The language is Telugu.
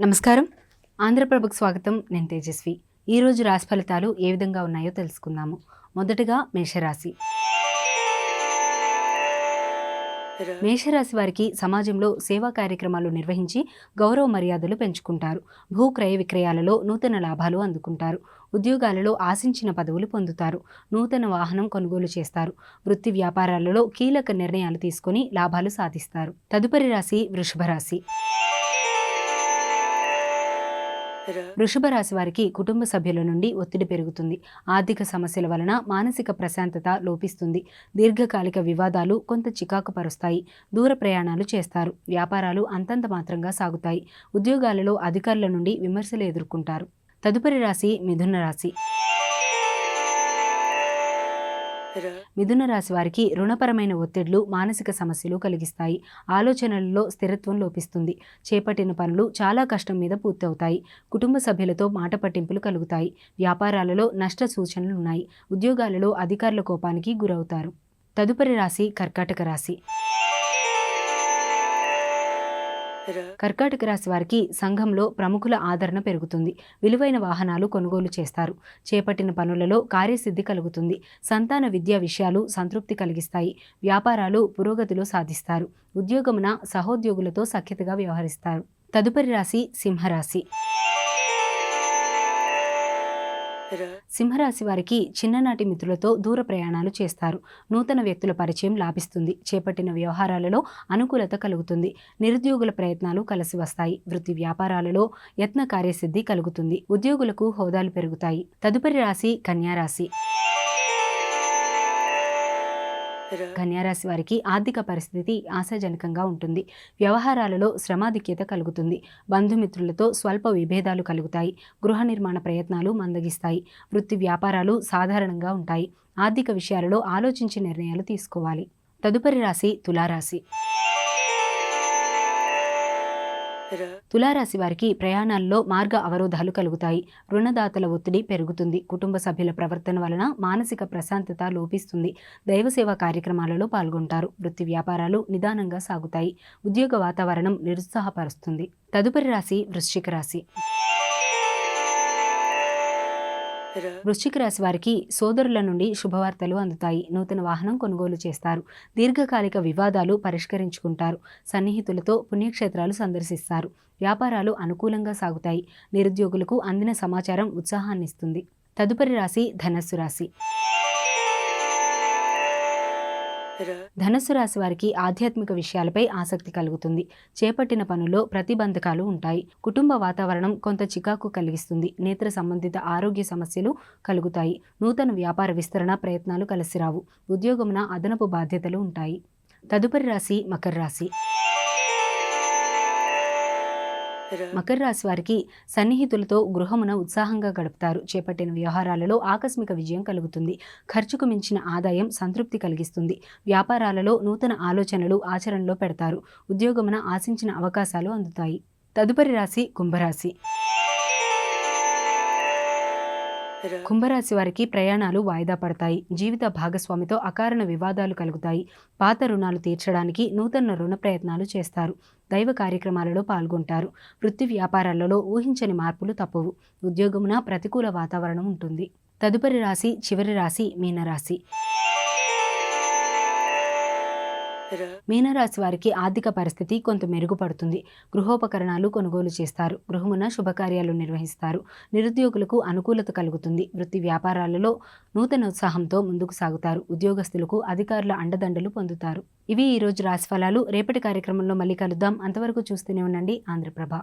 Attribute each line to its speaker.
Speaker 1: నమస్కారం. ఆంధ్రప్రభకు స్వాగతం. నేను తేజస్వి. ఈరోజు రాశి ఫలితాలు ఏ విధంగా ఉన్నాయో తెలుసుకుందాము. మొదటగా మేషరాశి. మేషరాశి వారికి సమాజంలో సేవా కార్యక్రమాలు నిర్వహించి గౌరవ మర్యాదలు పెంచుకుంటారు. భూ క్రయ విక్రయాలలో నూతన లాభాలు అందుకుంటారు. ఉద్యోగాలలో ఆశించిన పదవులు పొందుతారు. నూతన వాహనం కొనుగోలు చేస్తారు. వృత్తి వ్యాపారాలలో కీలక నిర్ణయాలు తీసుకొని లాభాలు సాధిస్తారు. తదుపరి రాశి వృషభ రాశి. వృషభ రాశి వారికి కుటుంబ సభ్యుల నుండి ఒత్తిడి పెరుగుతుంది. ఆర్థిక సమస్యల వలన మానసిక ప్రశాంతత లోపిస్తుంది. దీర్ఘకాలిక వివాదాలు కొంత చికాకు పరుస్తాయి. దూర ప్రయాణాలు చేస్తారు. వ్యాపారాలు అంతంత మాత్రంగా సాగుతాయి. ఉద్యోగాలలో అధికారుల నుండి విమర్శలు ఎదుర్కొంటారు. తదుపరి రాశి మిథున రాశి. మిథున రాశి వారికి రుణపరమైన ఒత్తిడ్లు మానసిక సమస్యలు కలిగిస్తాయి. ఆలోచనలలో స్థిరత్వం లోపిస్తుంది. చేపట్టిన పనులు చాలా కష్టం మీద పూర్తవుతాయి. కుటుంబ సభ్యులతో మాట పట్టింపులు కలుగుతాయి. వ్యాపారాలలో నష్ట సూచనలు ఉన్నాయి. ఉద్యోగాలలో అధికారుల కోపానికి గురవుతారు. తదుపరి రాశి కర్కాటక రాశి. కర్కాటక రాశి వారికి సంఘంలో ప్రముఖుల ఆదరణ పెరుగుతుంది. విలువైన వాహనాలు కొనుగోలు చేస్తారు. చేపట్టిన పనులలో కార్యసిద్ధి కలుగుతుంది. సంతాన విద్యా విషయాలు సంతృప్తి కలిగిస్తాయి. వ్యాపారాలు పురోగతిలో సాధిస్తారు. ఉద్యోగమున సహోద్యోగులతో సఖ్యతగా వ్యవహరిస్తారు. తదుపరి రాశి సింహరాశి. సింహరాశి వారికి చిన్ననాటి మిత్రులతో దూర ప్రయాణాలు చేస్తారు. నూతన వ్యక్తుల పరిచయం లాభిస్తుంది. చేపట్టిన వ్యవహారాలలో అనుకూలత కలుగుతుంది. నిరుద్యోగుల ప్రయత్నాలు కలిసి వస్తాయి. వృత్తి వ్యాపారాలలో యత్న కార్యసిద్ధి కలుగుతుంది. ఉద్యోగులకు హోదాలు పెరుగుతాయి. తదుపరి రాశి కన్యారాశి కన్యారాశి వారికి ఆర్థిక పరిస్థితి ఆశాజనకంగా ఉంటుంది. వ్యవహారాలలో శ్రమాధిక్యత కలుగుతుంది. బంధుమిత్రులతో స్వల్ప విభేదాలు కలుగుతాయి. గృహ నిర్మాణ ప్రయత్నాలు మందగిస్తాయి. వృత్తి వ్యాపారాలు సాధారణంగా ఉంటాయి. ఆర్థిక విషయాలలో ఆలోచించి నిర్ణయాలు తీసుకోవాలి. తదుపరి రాశి తులారాశి. తులారాశి వారికి ప్రయాణాల్లో మార్గ అవరోధాలు కలుగుతాయి. రుణదాతల ఒత్తిడి పెరుగుతుంది. కుటుంబ సభ్యుల ప్రవర్తన వలన మానసిక ప్రశాంతత లోపిస్తుంది. దైవసేవ కార్యక్రమాలలో పాల్గొంటారు. వృత్తి వ్యాపారాలు నిదానంగా సాగుతాయి. ఉద్యోగ వాతావరణం నిరుత్సాహపరుస్తుంది. తదుపరి రాశి వృశ్చిక రాశి. వృశ్చిక రాశి వారికి సోదరుల నుండి శుభవార్తలు అందుతాయి. నూతన వాహనం కొనుగోలు చేస్తారు. దీర్ఘకాలిక వివాదాలు పరిష్కరించుకుంటారు. సన్నిహితులతో పుణ్యక్షేత్రాలు సందర్శిస్తారు. వ్యాపారాలు అనుకూలంగా సాగుతాయి. నిరుద్యోగులకు అందిన సమాచారం ఉత్సాహాన్నిస్తుంది. తదుపరి రాశి ధనస్సు రాశి. ధనస్సు రాశి వారికి ఆధ్యాత్మిక విషయాలపై ఆసక్తి కలుగుతుంది. చేపట్టిన పనుల్లో ప్రతిబంధకాలు ఉంటాయి. కుటుంబ వాతావరణం కొంత చికాకు కలిగిస్తుంది. నేత్ర సంబంధిత ఆరోగ్య సమస్యలు కలుగుతాయి. నూతన వ్యాపార విస్తరణ ప్రయత్నాలు కలిసిరావు. ఉద్యోగమున అదనపు బాధ్యతలు ఉంటాయి. తదుపరి రాశి మకర రాశి. మకర రాశి వారికి సన్నిహితులతో గృహమున ఉత్సాహంగా గడుపుతారు. చేపట్టిన వ్యవహారాలలో ఆకస్మిక విజయం కలుగుతుంది. ఖర్చుకు మించిన ఆదాయం సంతృప్తి కలిగిస్తుంది. వ్యాపారాలలో నూతన ఆలోచనలు ఆచరణలో పెడతారు. ఉద్యోగమున ఆశించిన అవకాశాలు అందుతాయి. తదుపరి రాశి కుంభరాశి. కుంభరాశి వారికి ప్రయాణాలు వాయిదా పడతాయి. జీవిత భాగస్వామితో అకారణ వివాదాలు కలుగుతాయి. పాత రుణాలు తీర్చడానికి నూతన రుణ ప్రయత్నాలు చేస్తారు. దైవ కార్యక్రమాలలో పాల్గొంటారు. వృత్తి వ్యాపారాలలో ఊహించని మార్పులు తప్పవు. ఉద్యోగమున ప్రతికూల వాతావరణం ఉంటుంది. తదుపరి రాశి చివరి రాశి మీనరాశి. మీనరాశి వారికి ఆర్థిక పరిస్థితి కొంత మెరుగుపడుతుంది. గృహోపకరణాలు కొనుగోలు చేస్తారు. గృహమున శుభకార్యాలు నిర్వహిస్తారు. నిరుద్యోగులకు అనుకూలత కలుగుతుంది. వృత్తి వ్యాపారాలలో నూతన ఉత్సాహంతో ముందుకు సాగుతారు. ఉద్యోగస్తులకు అధికారుల అండదండలు పొందుతారు. ఇవి ఈరోజు రాశిఫలాలు రేపటి కార్యక్రమంలో మళ్ళీ కలుద్దాం. అంతవరకు చూస్తూనే ఉండండి. ఆంధ్రప్రభ